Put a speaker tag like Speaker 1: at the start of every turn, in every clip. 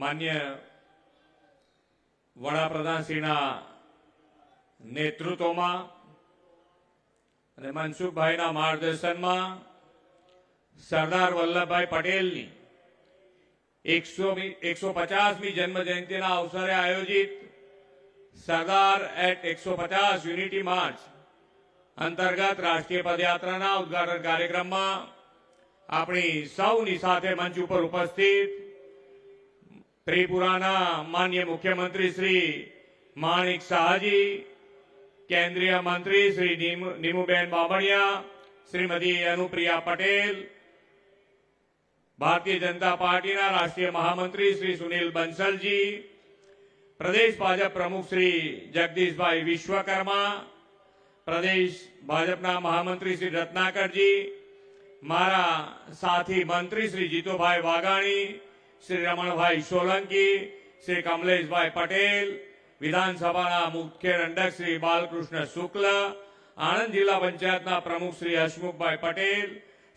Speaker 1: માન્ય વડાપ્રધાનશ્રીના નેતૃત્વમાં અને મનસુખભાઈના માર્ગદર્શનમાં સરદાર વલ્લભભાઈ પટેલની એકસો એકસો પચાસમી જન્મ જયંતિના અવસરે આયોજિત સરદાર એટ એકસો પચાસ યુનિટી માર્ચ અંતર્ગત રાષ્ટ્રીય પદયાત્રાના ઉદઘાટન કાર્યક્રમમાં આપણી સૌની સાથે મંચ ઉપર ઉપસ્થિત ત્રિપુરાના માન્ય મુખ્યમંત્રી શ્રી માણિક શાહજી, કેન્દ્રીય મંત્રી શ્રી નીમુ- નીમુબેન બાબણિયા શ્રીમતી અનુપ્રિયા પટેલ, ભારતીય જનતા પાર્ટીના રાષ્ટ્રીય મહામંત્રી શ્રી સુનિલ બંસલજી, પ્રદેશ ભાજપ પ્રમુખ શ્રી જગદીશભાઈ વિશ્વકર્મા, પ્રદેશ ભાજપના મહામંત્રી શ્રી રત્નાકરજી, મારા સાથી મંત્રી શ્રી જીતુભાઈ વાઘાણી શ્રી રમણભાઈ સોલંકી, શ્રી કમલેશભાઈ પટેલ, વિધાનસભાના મુખ્ય દંડક શ્રી બાલકૃષ્ણ શુક્લ, આણંદ જિલ્લા પંચાયતના પ્રમુખ શ્રી હસમુખભાઈ પટેલ,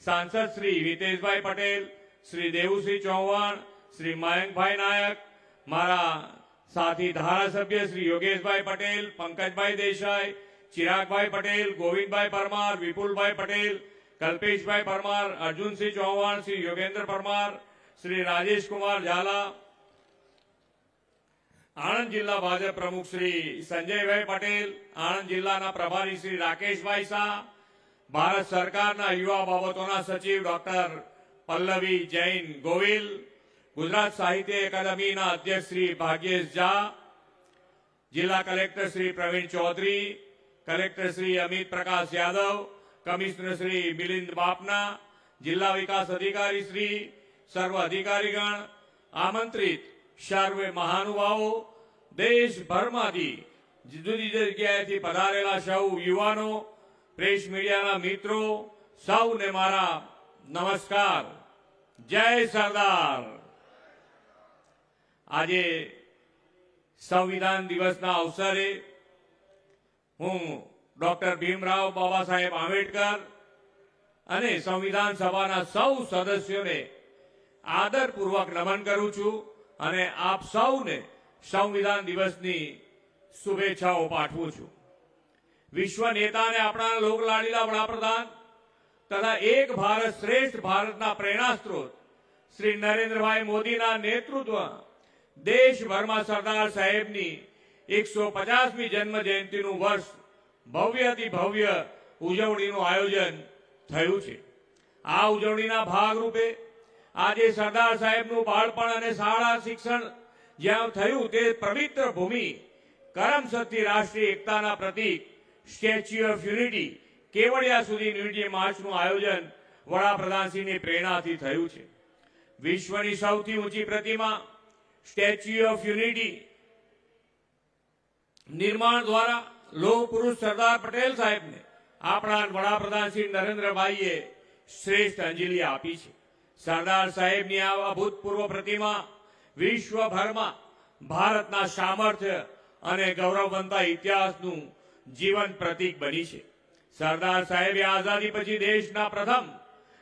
Speaker 1: સાંસદ શ્રી હિતેશભાઈ પટેલ, શ્રી દેવુસિંહ ચૌહાણ, શ્રી મયંકભાઈ નાયક, મારા સાથી ધારાસભ્ય શ્રી યોગેશભાઈ પટેલ, પંકજભાઈ દેસાઈ, ચિરાગભાઈ પટેલ, ગોવિંદભાઈ પરમાર, વિપુલભાઈ પટેલ, કલ્પેશભાઈ પરમાર, અર્જુનસિંહ ચૌહાણ, શ્રી યોગેન્દ્ર પરમાર શ્રી રાજેશ ઝાલા, આણંદ જિલ્લા ભાજપ પ્રમુખ શ્રી સંજયભાઈ પટેલ, આણંદ જિલ્લાના પ્રભારી શ્રી રાકેશભાઈ શાહ, ભારત સરકારના યુવા બાબતોના સચિવ ડોક્ટર પલ્લવી જૈન ગોવિલ, ગુજરાત સાહિત્ય એકાદમીના અધ્યક્ષ શ્રી ભાગ્યેશ ઝા, જિલ્લા collector Shri Pravin Chaudhary, collector Shri Amit Prakash Yadav, commissioner Shri Milind Bapna, જિલ્લા વિકાસ અધિકારી શ્રી સર્વ અધિકારીગણ, આમંત્રિત સર્વે મહાનુભાવો, દેશભરમાંથી જુદી જુદી જગ્યાએથી પધારેલા સૌ યુવાનો, પ્રેસ મીડિયાના મિત્રો, સૌને મારા નમસ્કાર. જય સરદાર. આજે સંવિધાન દિવસના અવસરે હું ડોક્ટર ભીમરાવ બાબા સાહેબ આંબેડકર અને સંવિધાન સભાના સૌ સદસ્યોને આદરપૂર્વક નમન કરું છું અને આપ સૌને સંવિધાન દિવસની શુભેચ્છાઓ પાઠવું છું. વિશ્વ નેતાને આપણા લોકલાડીલા વડાપ્રધાન તથા એક ભારત શ્રેષ્ઠ ભારતના પ્રેરણા સ્ત્રોત શ્રી નરેન્દ્રભાઈ મોદીના નેતૃત્વ દેશભરમાં સરદાર સાહેબની એકસો પચાસમી જન્મ જયંતિનું વર્ષ ભવ્યથી ભવ્ય ઉજવણીનું આયોજન થયું છે. આ ઉજવણીના ભાગરૂપે આજે સરદાર સાહેબનું બાળપણ અને શાળા શિક્ષણ જ્યાં થયું તે પવિત્ર ભૂમિ કરમસદથી રાષ્ટ્રીય એકતાના પ્રતીક, સ્ટેચ્યુ ઓફ યુનિટી, કેવડિયા સુધી યુનિટી માર્ચનું આયોજન વડાપ્રધાનશ્રીની પ્રેરણાથી થયું છે. વિશ્વની સૌથી ઊંચી પ્રતિમા, સ્ટેચ્યુ ઓફ યુનિટી નિર્માણ દ્વારા લોહ પુરુષ સરદાર પટેલ સાહેબને આપણા વડાપ્રધાન શ્રી નરેન્દ્રભાઈએ શ્રેષ્ઠ અંજલિ આપી છે. સરદાર સાહેબની આ અભૂતપૂર્વ પ્રતિમા વિશ્વભરમાં ભારતના સામર્થ્ય અને ગૌરવવંતા ઇતિહાસનું જીવન પ્રતીક બની છે. સરદાર સાહેબે આઝાદી પછી દેશના પ્રથમ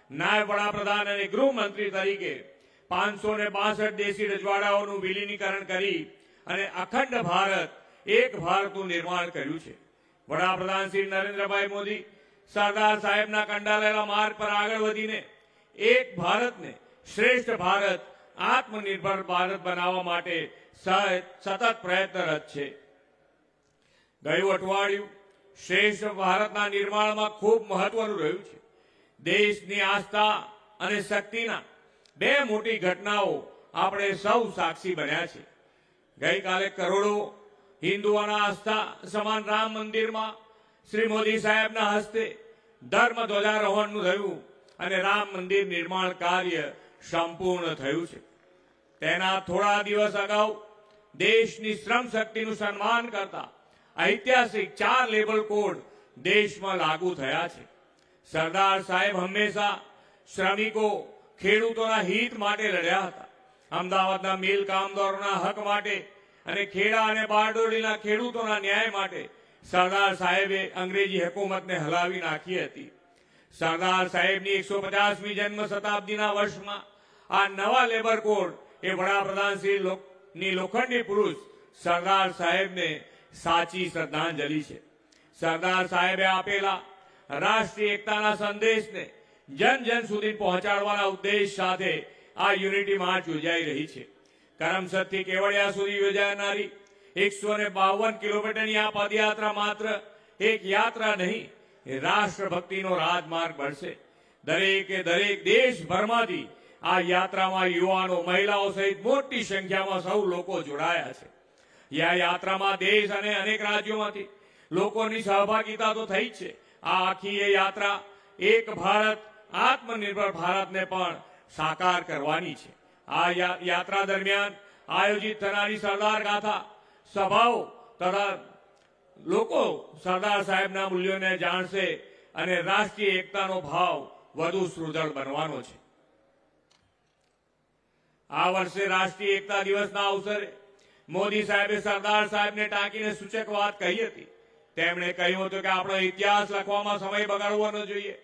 Speaker 1: નાયબ વડાપ્રધાન અને ગૃહમંત્રી તરીકે પાંચસો ને બાસઠ દેશી રજવાડાઓનું વિલીનીકરણ કરી અને અખંડ ભારત એક ભારતનું નિર્માણ કર્યું છે. વડાપ્રધાન શ્રી નરેન્દ્રભાઈ મોદી સરદાર સાહેબના કંડારેલા માર્ગ પર આગળ વધીને એક ભારતને શ્રેષ્ઠ ભારત, આત્મનિર્ભર ભારત બનાવવા માટે સતત પ્રયત્નરત છે. ગયું અઠવાડિયું શ્રેષ્ઠ ભારતના નિર્માણમાં ખૂબ મહત્વનું રહ્યું છે. દેશની આસ્થા અને શક્તિના બે મોટી ઘટનાઓ આપણે સૌ સાક્ષી બન્યા છે. ગઈકાલે કરોડો હિન્દુઓના આસ્થા સમાન રામ મંદિરમાં શ્રી મોદી સાહેબના હસ્તે ધર્મ ધ્વજારોહણનું થયું. અને રામ મંદિર નિર્માણ કાર્ય સંપૂર્ણ થયું છે. તેના થોડા દિવસ અગાઉ દેશની શ્રમ શક્તિનું સન્માન કરતા ઐતિહાસિક ચાર લેબલ કોડ દેશમાં લાગુ થયા છે. સરદાર સાહેબ હંમેશા શ્રમિકો ખેડૂતોના હિત માટે લડ્યા હતા. અમદાવાદના મિલ કામદારોના હક માટે અને ખેડા અને બારડોલીના ખેડૂતોના ન્યાય માટે સરદાર સાહેબે અંગ્રેજી હકુમતને હલાવી નાખી હતી. સરદાર સાહેબની એકસો પચાસમી જન્મ શતાબ્દીના વર્ષમાં આ નવા લેબર કોડ એ વડાપ્રધાન શ્રી ની લોખંડી પુરુષ સરદાર સાહેબને સાચી શ્રદ્ધાંજલિ છે. સરદાર સાહેબે આપેલા રાષ્ટ્રીય એકતાના સંદેશને જન જન સુધી પહોંચાડવાના ઉદ્દેશ સાથે આ યુનિટી માર્ચ યોજાઈ રહી છે. કરમસદથી કેવડિયા સુધી યોજાનારી એકસો બાવન કિલોમીટરની આ પદયાત્રા માત્ર એક યાત્રા નહીં એ રાષ્ટ્રભક્તિનો રાજમાર્ગ બનશે. દરેકે દરેક દેશભરમાંથી આ યાત્રામાં યુવાનો, મહિલાઓ સહિત મોટી સંખ્યામાં સૌ લોકો જોડાયા છે. આ યાત્રામાં દેશ અને અનેક રાજ્યોમાંથી લોકોની સહભાગિતા તો થઈ જ છે. આ આખી એ યાત્રા એક ભારત, આત્મનિર્ભર ભારતને પણ સાકાર કરવાની છે. આ યાત્રા દરમિયાન આયોજિત થનારી સરદાર ગાથા સભાઓ તથા લોકો સરદાર સાહેબના મૂલ્યોને જાણશે અને રાષ્ટ્રીય એકતાનો ભાવ વધુ સુદૃઢ બનવાનો છે. આ વર્ષે રાષ્ટ્રીય એકતા દિવસના અવસરે મોદી સાહેબે સરદાર સાહેબને ટાંકીને સૂચક વાત કહી હતી. તેમણે કહ્યું હતું કે આપણો ઇતિહાસ લખવામાં સમય બગાડવો ન જોઈએ,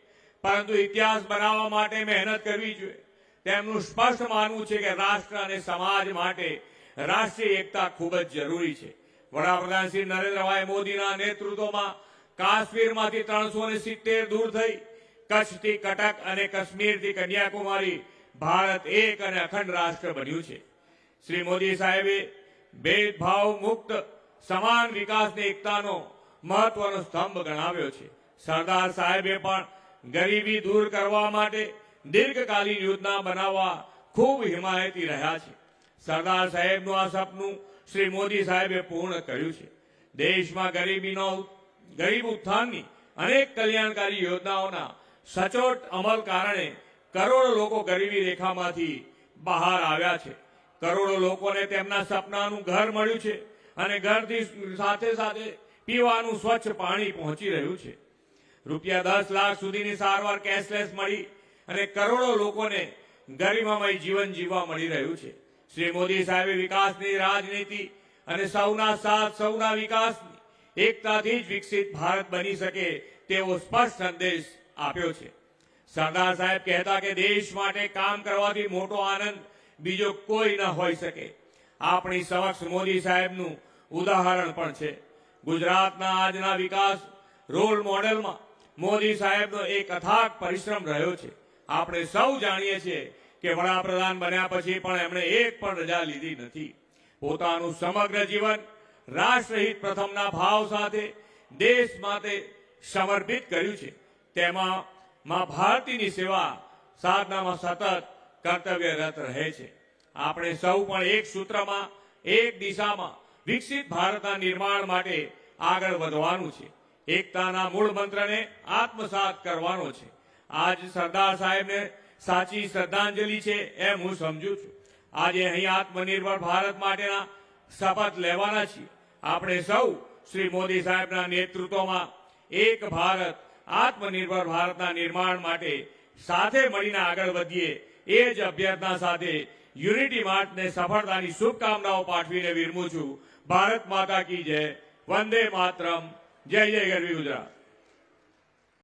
Speaker 1: પરંતુ ઇતિહાસ બનાવવા માટે મહેનત કરવી જોઈએ. તેમનું સ્પષ્ટ માનવું છે કે રાષ્ટ્ર અને સમાજ માટે રાષ્ટ્રીય એકતા ખૂબ જ જરૂરી છે. વડાપ્રધાન શ્રી નરેન્દ્રભાઈ મોદીના નેતૃત્વમાં કાશ્મીરમાંથી ત્રણસો સિત્તેર દૂર થઈ કચ્છથી કટક અને કાશ્મીરથી કન્યાકુમારી ભારત એક અને અખંડ રાષ્ટ્ર બન્યું છે. શ્રી મોદી સાહેબે ભેદભાવ મુક્ત સમાન વિકાસની એકતાનો મહત્વનો સ્તંભ ગણાવ્યો છે. સરદાર સાહેબે પણ ગરીબી દૂર કરવા માટે દીર્ઘકાલીન યોજના બનાવવા ખૂબ હિમાયતી રહ્યા છે. સરદાર સાહેબનું આ સપનું શ્રી મોદી સાહેબે પૂર્ણ કર્યું છે. દેશમાં ગરીબીનો ગરીબ ઉત્થાનની અનેક કલ્યાણકારી યોજનાઓના સચોટ અમલ કારણે કરોડો લોકો ગરીબી રેખામાંથી બહાર આવ્યા છે. કરોડો લોકોને તેમના સપનાનું ઘર મળ્યું છે અને ઘરથી સાથે સાથે પીવાનું સ્વચ્છ પાણી પહોંચી રહ્યું છે. રૂપિયા દસ લાખ સુધીની સારવાર કેશલેસ મળી અને કરોડો લોકોને ગરિમામય જીવન જીવવા મળી રહ્યું છે. શ્રી મોદી સાહેબે વિકાસની રાજનીતિ અને સૌના સાથ, સૌના વિકાસની એકતાથી જ વિકસિત ભારત બની શકે તેવો સ્પષ્ટ સંદેશ આપ્યો છે. સરદાર સાહેબ કહેતા કે દેશ માટે કામ કરવાથી મોટો આનંદ બીજો કોઈ ન હોઈ શકે. આપણી સમક્ષ મોદી સાહેબનું ઉદાહરણ પણ છે. ગુજરાતના આજના વિકાસ રોલ મોડેલમાં મોદી સાહેબનો એક અથાગ પરિશ્રમ રહ્યો છે. આપણે સૌ જાણીએ છીએ કે વડાપ્રધાન બન્યા પછી પણ એમણે એક પણ રજા લીધી નથી. પોતાનું સમગ્ર જીવન રાષ્ટ્રહિત પ્રથમના ભાવ સાથે દેશ માટે સમર્પિત કર્યું છે. તેમાં માં ભારતીની સેવા સાધનામાં સતત કર્તવ્યરત રહે છે. આપણે સૌ પણ એક સૂત્રમાં, એક દિશામાં વિકસિત ભારતના નિર્માણ માટે આગળ વધવાનું છે. એકતાના મૂળ મંત્રને આત્મસાત કરવાનો છે. આજ સરદાર સાહેબને સાચી શ્રદ્ધાંજલિ છે એમ હું સમજુ છું. આજે અહીં આત્મનિર્ભર ભારત માટેના શપથ લેવાના છીએ. આપણે સૌ શ્રી મોદી સાહેબના નેતૃત્વમાં એક ભારત, આત્મનિર્ભર ભારતના નિર્માણ માટે સાથે મળીને આગળ વધીએ. એ જ અભ્યર્થના સાથે યુનિટી માર્ચને સફળતાની શુભકામનાઓ પાઠવીને વિરમું છું. ભારત માતા કી જય. વંદે માતરમ. જય જય ગરવી ગુજરાત.